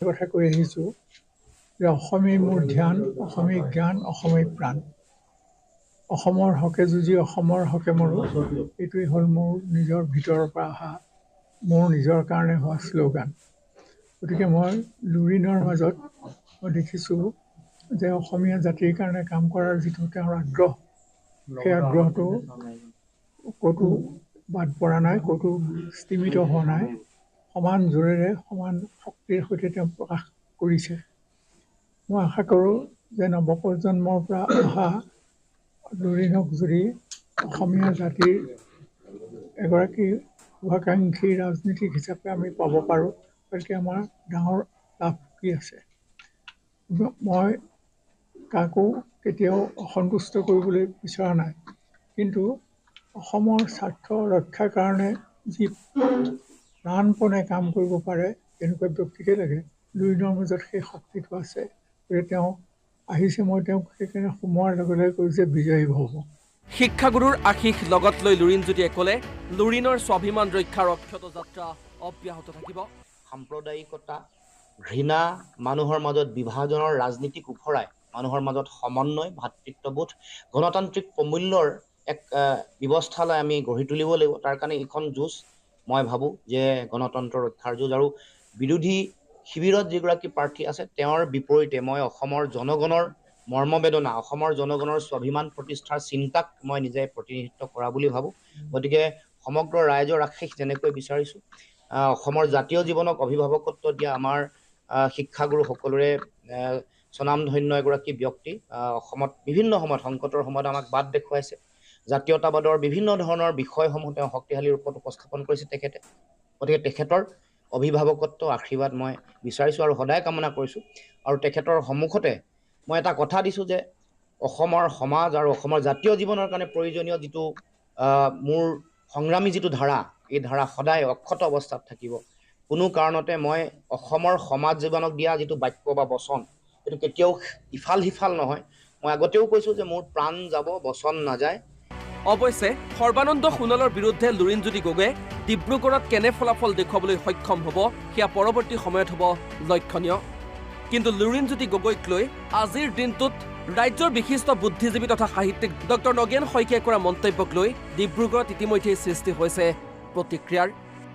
কথা কৈ আহিছোঁ। যে অসমী মোৰ ধ্যান অসমী জ্ঞান অসমী প্ৰাণ। অসমৰ হকে যুঁজি অসমৰ হকে মৰোঁ এইটোৱেই হ'ল মোৰ নিজৰ ভিতৰৰ পৰা অহা মোৰ নিজৰ কাৰণে হোৱা শ্লোগান। গতিকে মই লুৰিণৰ মাজত মই দেখিছোঁ যে অসমীয়া জাতিৰ কাৰণে কাম কৰাৰ যিটো তেওঁৰ আগ্ৰহ সেই আগ্ৰহটো ক'তো বাদ পৰা নাই ক'তো স্তিমিত হোৱা নাই। সমান জোৰেৰে সমান শক্তিৰ সৈতে তেওঁ প্ৰকাশ কৰিছে। মই আশা কৰোঁ যে নৱপ্ৰজন্মৰ পৰা অহা লুৰিণক যদি অসমীয়া জাতিৰ এগৰাকী শুভাকাংক্ষী ৰাজনীতিক হিচাপে আমি পাব পাৰোঁ। গতিকে আমাৰ ডাঙৰ লাভ কি আছে? মই কাকো কেতিয়াও অসন্তুষ্ট কৰিবলৈ বিচৰা নাই। কিন্তু অসমৰ স্বাৰ্থ ৰক্ষাৰ কাৰণে যি প্ৰাণপণে কাম কৰিব পাৰে তেনেকুৱা ব্যক্তিকে লাগে। লুৰিণৰ মাজত সেই শক্তিটো আছে। গতিকে তেওঁ আহিছে মই তেওঁক সেইকাৰণে সোমোৱাৰ লগে লগে কৈছোঁ যে বিজয়ী হ'ব। শিক্ষাগুৰুৰ আশীষ লগত লৈ লুৰিণজ্যোতিয়ে ক'লে লুৰিণৰ স্বাভিমান ৰক্ষাৰ অক্ষত যাত্ৰা অব্যাহত থাকিব। সাম্প্ৰদায়িকতা ঘৃণা মানুহৰ মাজত বিভাজনৰ ৰাজনীতিক উফৰাই মানুহৰ মাজত সমন্বয় ভাতৃত্ববোধ গণতান্ত্ৰিক প্ৰমূল্যৰ এক ব্যৱস্থালৈ আমি গঢ়ি তুলিব লাগিব। তাৰ কাৰণে এইখন যুঁজ মই ভাবোঁ যে গণতন্ত্ৰ ৰক্ষাৰ যুঁজ আৰু বিৰোধী শিবিৰত যিগৰাকী প্ৰাৰ্থী আছে তেওঁৰ বিপৰীতে মই অসমৰ জনগণৰ মৰ্মবেদনা অসমৰ জনগণৰ স্বাভিমান প্ৰতিষ্ঠাৰ চিন্তাক মই নিজে প্ৰতিনিধিত্ব কৰা বুলি ভাবোঁ। গতিকে সমগ্ৰ ৰাইজৰ আশীষ যেনেকৈ বিচাৰিছোঁ অসমৰ জাতীয় জীৱনক অভিভাৱকত্ব দিয়া আমাৰ শিক্ষাগুৰু সকলোৰে স্বনামধন্য এগৰাকী ব্যক্তি অসমত বিভিন্ন সময়ত সংকটৰ সময়ত আমাক বাট দেখুৱাইছে। জাতীয়তাবাদৰ বিভিন্ন ধৰণৰ বিষয়সমূহ তেওঁ শক্তিশালী ৰূপত উপস্থাপন কৰিছে তেখেতে। গতিকে তেখেতৰ অভিভাৱকত্ব আশীৰ্বাদ মই বিচাৰিছোঁ আৰু সদায় কামনা কৰিছোঁ। আৰু তেখেতৰ সন্মুখতে মই এটা কথা দিছোঁ যে অসমৰ সমাজ আৰু অসমৰ জাতীয় জীৱনৰ কাৰণে প্ৰয়োজনীয় যিটো মোৰ সংগ্ৰামী যিটো ধাৰা এই ধাৰা সদায় অক্ষত অৱস্থাত থাকিব। কোনো কাৰণতে মই অসমৰ সমাজ জীৱনক দিয়া যিটো বাক্য বা বচন এইটো কেতিয়াও ইফাল সিফাল নহয়। মই আগতেও কৈছোঁ যে মোৰ প্ৰাণ যাব বচন নাযায়। অৱশ্যে, সৰ্বানন্দ সোণোৱালৰ বিৰুদ্ধে লুৰিণজ্যোতি গগৈয়ে ডিব্ৰুগড়ত কেনে ফলাফল দেখুৱাবলৈ সক্ষম হ'ব সেয়া পৰৱৰ্তী সময়ত হ'ব লক্ষণীয়। কিন্তু লুৰিণজ্যোতি গগৈক লৈ আজিৰ দিনটোত ৰাজ্যৰ বিশিষ্ট বুদ্ধিজীৱী তথা সাহিত্যিক ডক্টৰ নগেন শইকীয়াই কৰা মন্তব্যক লৈ ডিব্ৰুগড়ত ইতিমধ্যেই সৃষ্টি হৈছে প্ৰতিক্ৰিয়াৰ।